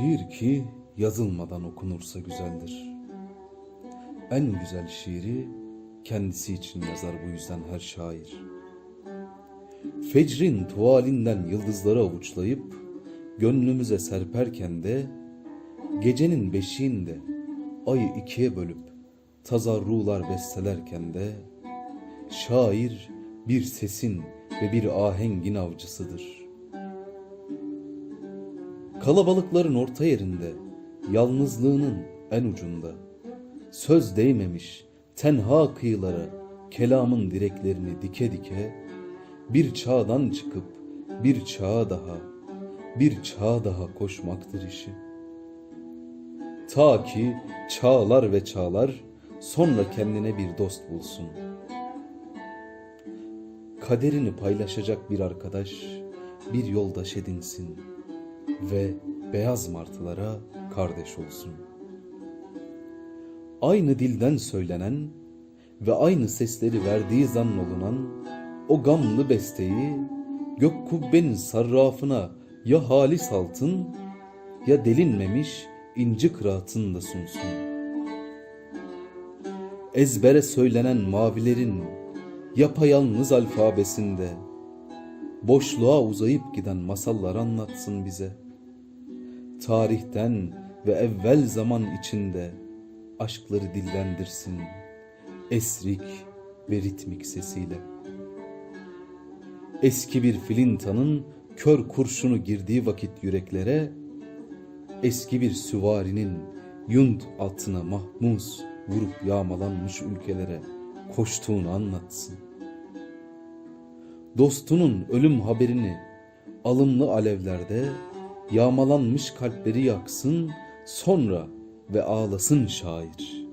Şiir ki yazılmadan okunursa güzeldir. En güzel şiiri kendisi için yazar bu yüzden her şair. Fecrin tuvalinden yıldızları avuçlayıp gönlümüze serperken de gecenin beşiğinde ayı ikiye bölüp tazarrular bestelerken de şair bir sesin ve bir ahengin avcısıdır.'' Kalabalıkların orta yerinde, yalnızlığının en ucunda, söz değmemiş tenha kıyılara kelamın direklerini dike dike, bir çağdan çıkıp bir çağa daha, bir çağa daha koşmaktır işi. Ta ki çağlar ve çağlar sonra kendine bir dost bulsun. Kaderini paylaşacak bir arkadaş, bir yoldaş edinsin.'' Ve beyaz martılara kardeş olsun. Aynı dilden söylenen ve aynı sesleri verdiği zannolunan o gamlı besteyi gök kubbenin sarrafına ya halis altın ya delinmemiş inci kıraatında sunsun. Ezbere söylenen mavilerin yapayalnız alfabesinde boşluğa uzayıp giden masallar anlatsın bize. Tarihten ve evvel zaman içinde aşkları dillendirsin esrik ve ritmik sesiyle. Eski bir filintanın kör kurşunu girdiği vakit yüreklere, eski bir süvarinin yunt altına mahmus vurup yağmalanmış ülkelere koştuğunu anlatsın dostunun ölüm haberini alımlı alevlerde yağmalanmış kalpleri yaksın sonra ve ağlasın şair.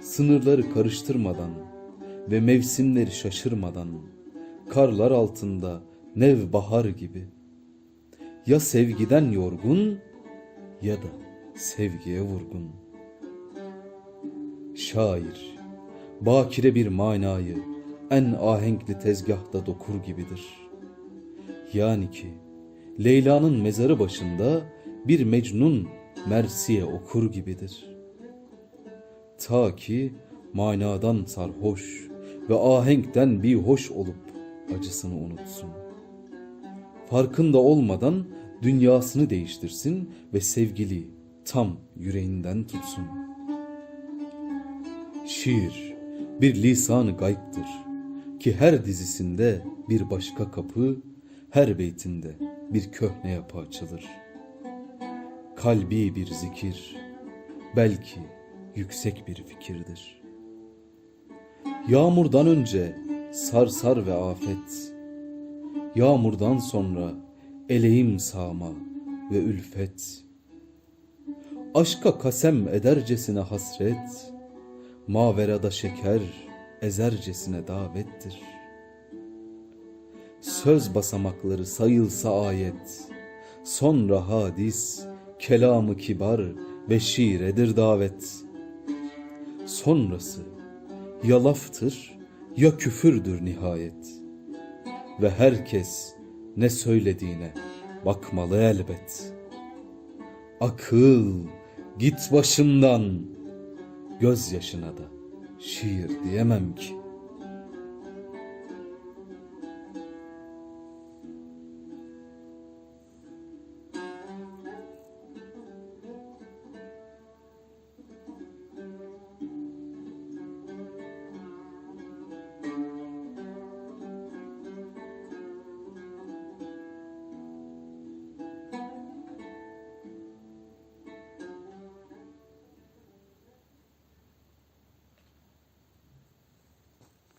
Sınırları karıştırmadan ve mevsimleri şaşırmadan karlar altında nev bahar gibi ya sevgiden yorgun ya da sevgiye vurgun. Şair bakire bir manayı en ahenkli tezgahta dokur gibidir. Yani ki Leyla'nın mezarı başında bir Mecnun Mersiye okur gibidir. Ta ki manadan sarhoş ve ahenkten bir hoş olup acısını unutsun. Farkında olmadan dünyasını değiştirsin ve sevgili tam yüreğinden tutsun. Şiir bir lisanı gayiptir.'' Ki her dizisinde bir başka kapı, her beytinde bir köhne yapı açılır. Kalbi bir zikir, belki yüksek bir fikirdir. Yağmurdan önce sarsar ve afet, yağmurdan sonra eleğim sağma ve ülfet. Aşka kasem edercesine hasret, maverada şeker, ezercesine davettir. Söz basamakları sayılsa ayet, sonra hadis, kelamı kibar ve şiiredir davet. Sonrası ya laftır ya küfürdür nihayet. Ve herkes ne söylediğine bakmalı elbet. Akıl git başımdan gözyaşına da şiir diyemem ki.